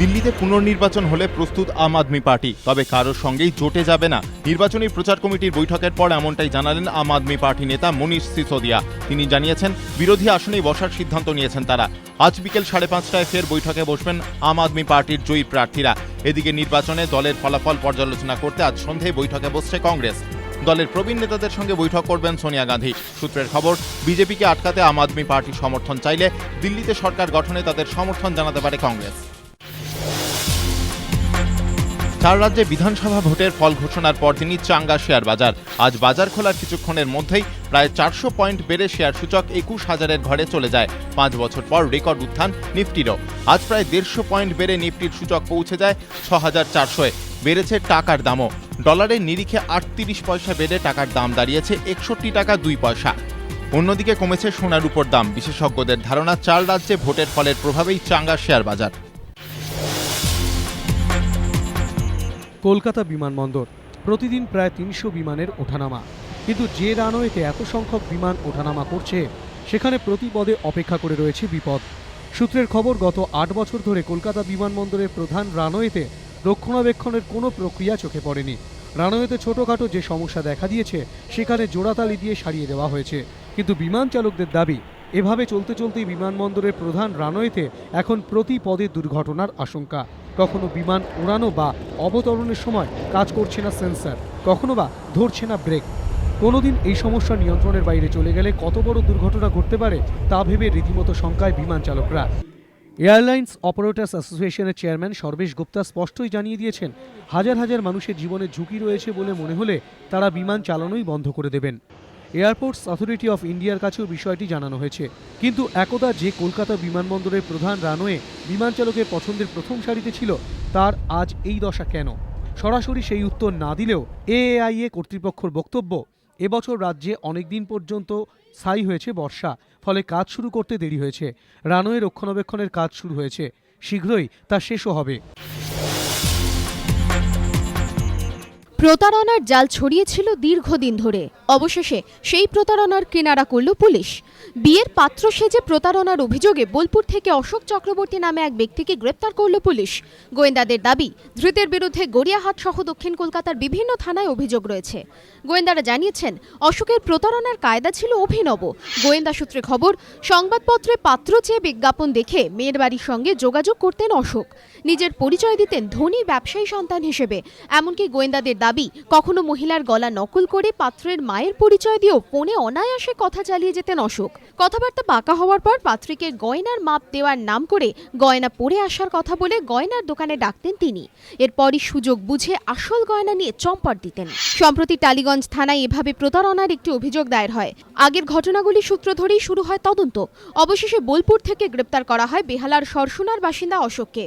দিল্লিতে পুনর্নির্বাচন হলে প্রস্তুত আম আদমি পার্টি। তবে কারোর সঙ্গেই জোটে যাবে না। নির্বাচনী প্রচার কমিটির বৈঠকের পর এমনটাই জানালেন আম আদমি পার্টি নেতা মনীষ সিসোদিয়া। তিনি জানিয়েছেন, বিরোধী আসনেই বসার সিদ্ধান্ত নিয়েছেন তারা। আজ বিকেল সাড়ে পাঁচটায় ফের বৈঠকে বসবেন আম আদমি পার্টির জয়ী প্রার্থীরা। এদিকে নির্বাচনে দলের ফলাফল পর্যালোচনা করতে আজ সন্ধেয় বৈঠকে বসছে কংগ্রেস। দলের প্রবীণ নেতাদের সঙ্গে বৈঠক করবেন সোনিয়া গান্ধী। সূত্রের খবর, বিজেপিকে আটকাতে আম আদমি পার্টি সমর্থন চাইলে দিল্লিতে সরকার গঠনে তাদের সমর্থন জানাতে পারে কংগ্রেস। চার রাজ্যে বিধানসভা ভোটের ফল ঘোষণার পর তিনি চাঙ্গা শেয়ার বাজার। আজ বাজার খোলার কিছুক্ষণের মধ্যেই প্রায় চারশো পয়েন্ট বেড়ে শেয়ার সূচক একুশ হাজারের ঘরে চলে যায়। পাঁচ বছর পর রেকর্ড উত্থান নিফটিরও। আজ প্রায় দেড়শো পয়েন্ট বেড়ে নিফটির সূচক পৌঁছে যায় ছ হাজার চারশোয় বেড়েছে টাকার দামও। ডলারের নিরিখে আটত্রিশ পয়সা বেড়ে টাকার দাম দাঁড়িয়েছে একষট্টি টাকা দুই পয়সা। অন্যদিকে কমেছে সোনার উপর দাম। বিশেষজ্ঞদের ধারণা, চার রাজ্যে ভোটের ফলের প্রভাবেই চাঙ্গা শেয়ার বাজার। কলকাতা বিমানবন্দর। প্রতিদিন প্রায় তিনশো বিমানের ওঠানামা। কিন্তু যে রানওয়েতে এত সংখ্যক বিমান ওঠানামা করছে, সেখানে প্রতি পদে অপেক্ষা করে রয়েছে বিপদ। সূত্রের খবর, গত আট বছর ধরে কলকাতা বিমানবন্দরের প্রধান রানওয়েতে রক্ষণাবেক্ষণের কোনো প্রক্রিয়া চোখে পড়েনি। রানওয়েতে ছোটোখাটো যে সমস্যা দেখা দিয়েছে, সেখানে জোড়াতালি দিয়ে সারিয়ে দেওয়া হয়েছে। কিন্তু বিমান চালকদের দাবি, এভাবে চলতে চলতেই বিমানবন্দরের প্রধান রানওয়েতে এখন প্রতি পদে দুর্ঘটনার আশঙ্কা। কখনো বিমান উড়ানো বা অবতরণের সময় কাজ করছে না সেন্সর, কখনো বা ধরছে না ব্রেক। কোনোদিন এই সমস্যা নিয়ন্ত্রণের বাইরে চলে গেলে কত বড় দুর্ঘটনা ঘটতে পারে তা ভেবে রীতিমতো শঙ্কায় বিমান চালকরা। এয়ারলাইন্স অপারেটার্স অ্যাসোসিয়েশনের চেয়ারম্যান সর্বেশ গুপ্তা স্পষ্টই জানিয়ে দিয়েছেন, হাজার হাজার মানুষের জীবনে ঝুঁকি রয়েছে বলে মনে হলে তারা বিমান চালানোই বন্ধ করে দেবেন। এয়ারপোর্টস অথরিটি অফ ইন্ডিয়ার কাছেও বিষয়টি জানানো হয়েছে। কিন্তু একদা যে কলকাতা বিমানবন্দরের প্রধান রানওয়ে বিমান চালকের পছন্দের প্রথম সারিতে ছিল, তার আজ এই দশা কেন? সরাসরি সেই উত্তর না দিলেও এএআইএ কর্তৃপক্ষের বক্তব্য, এবছর রাজ্যে অনেক দিন পর্যন্ত স্থায়ী হয়েছে বর্ষা, ফলে কাজ শুরু করতে দেরি হয়েছে। রানওয়ে রক্ষণাবেক্ষণের কাজ শুরু হয়েছে। শীঘ্রই তা শেষও হবে। প্রতারণার জাল ছড়িয়েছিল দীর্ঘদিন ধরে। অবশেষে সেই প্রতারণার কিনারা করল পুলিশ। বিয়ের পাত্র সেজে প্রতারণার অভিযোগে বোলপুর থেকে অশোক চক্রবর্তী নামে এক ব্যক্তিকে গ্রেপ্তার করল পুলিশ। গোয়েন্দাদের দাবি, ধৃতের বিরুদ্ধে গড়িয়াহাট সহ দক্ষিণ কলকাতার বিভিন্ন থানায় অভিযোগ রয়েছে। গোয়েন্দারা জানিয়েছেন, অশোকের প্রতারণার কায়দা ছিল অভিনব। গোয়েন্দা সূত্রে খবর, সংবাদপত্রে পাত্র চেয়ে বিজ্ঞাপন দেখে মেয়ের বাড়ির সঙ্গে যোগাযোগ করতেন অশোক। নিজের পরিচয় দিতেন ধনী ব্যবসায়ী সন্তান হিসেবে। এমনকি গোয়েন্দাদের দাবি, কখনো মহিলার গলা নকল করে পাত্রের মায়ের পরিচয় দিয়েও ফোনে অনায়াসে কথা চালিয়ে যেতেন অশোক। কথাবার্তা পাকা হওয়ার পর পাত্রীকে গয়নার মাপ দেওয়ার নাম করে গয়না পরে আসার কথা বলে গয়নার দোকানে ডাকতেন তিনি। এরপরই সুযোগ বুঝে আসল গয়না নিয়ে চম্পট দিতেন। সম্প্রতি টালিগঞ্জ থানায় এভাবে প্রতারণার একটি অভিযোগ দায়ের হয়। আগের ঘটনাগুলি সূত্র ধরেই শুরু হয় তদন্ত। অবশেষে বোলপুর থেকে গ্রেপ্তার করা হয় বেহালার সরসুনার বাসিন্দা অশোককে।